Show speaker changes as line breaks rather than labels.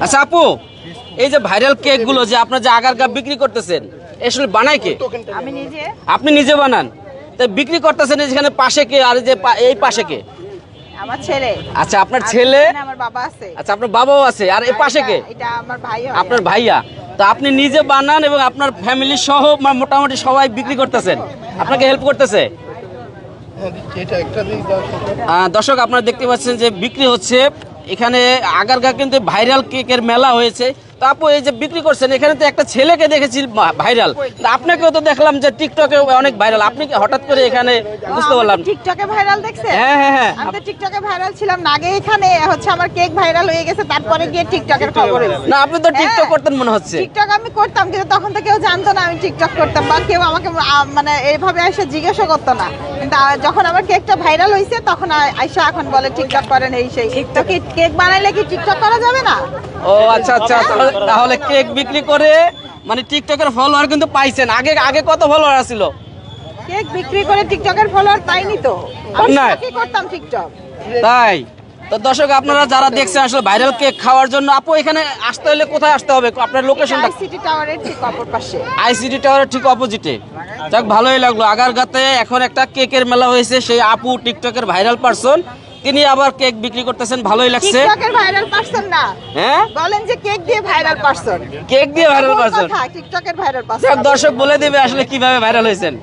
আচ্ছা আপু এই যে ভাইরাল কেকগুলো যে আপনার যে আগার কাপ বিক্রি করতেছেন আসলে বানায় কে? আপনি নিজে বানান। তো বিক্রি করতেছেন যেখানে পাশে কে আর যে এই পাশে কে?
আমার ছেলে।
আচ্ছা আপনার ছেলে?
আমার বাবা আছে।
আচ্ছা আপনার বাবাও আছে। আর এই পাশে কে?
এটা- এটা আমার ভাই
আপনার ভাইয়া। তো আপনি নিজে বানান এবং আপনার ফ্যামিলি সহ মোটামুটি সবাই বিক্রি করতেছেন। আপনাকে হেল্প করতেছে? আহ, দর্শক আপনারা দেখতে পাচ্ছেন যে বিক্রি হচ্ছে এখানে আগারগা কিন্তু ভাইরাল কেকের মেলা হয়েছে। তো আপু এই যে বিক্রি করছেন এখানে তো একটা ছেলেকে দেখেছি ভাইরাল। আপনাকেও তো দেখলাম যে টিকটকে অনেক ভাইরাল। আপনি কি হঠাৎ করে এখানে বুঝতে পারলাম?
টিকটকে ভাইরাল দেখছে
হ্যাঁ হ্যাঁ হ্যাঁ।
আমি তো টিকটকে ভাইরাল ছিলাম। না আগে এখানে হচ্ছে আমার কেক ভাইরাল হয়ে গেছে তারপরে গিয়ে টিকটকের খবর।
না আপনি তো টিকটক
হ্যাঁ।
করতেন মনে হচ্ছে।
টিকটক আমি করতাম কিন্তু তখন তো কেউ জানতো না আমি টিকটক করতাম বা কেউ আমাকে মানে এইভাবে এসে জিজ্ঞাসা করতো না। কিন্তু যখন আমার কেকটা ভাইরাল হয়েছে তখন আ- আয়শা এখন বলে টিকটক করেন এই সেই। তো কেক বানাইলে কি টিকটক করা যাবে না?
ও আচ্ছা আচ্ছা। তাহলে- কেক বিক্রি করে মানে টিকটকের ফলোয়ার কিন্তু পাইছেন। আগে আগে কত ফলোয়ার ছিল
কেক বিক্রি করে টিকটকের ফলোয়ার পাইনি তো। আমি কি করতাম টিকটক?
তাই? তো দর্শক আপনারা যারা দেখছেন আসলে ভাইরাল কেক খাওয়ার জন্য আপু এখানে আসতে হলে কোথায় আসতে হবে? আপনার লোকেশনটা
সিটি টাওয়ারের ঠিক অপর পাশে।
আইসিডি টাওয়ারের ঠিক অপোজিটে যাক ভালোই লাগল। আগারগাতে এখন একটা কেকের মেলা হয়েছে। সেই আপু টিকটকের ভাইরাল পারসন তিনি আবার কেক বিক্রি করতেছেন ভালোই লাগছে।
টিকটকের ভাইরাল পারসন না।
হ্যাঁ?
বলেন যে কেক দিয়ে ভাইরাল পারসন
কেক দিয়ে ভাইরাল পারসন
টিকটকের ভাইরাল পারসন
দর্শক বলে দিবে আসলে কীভাবে ভাইরাল হয়েছেন।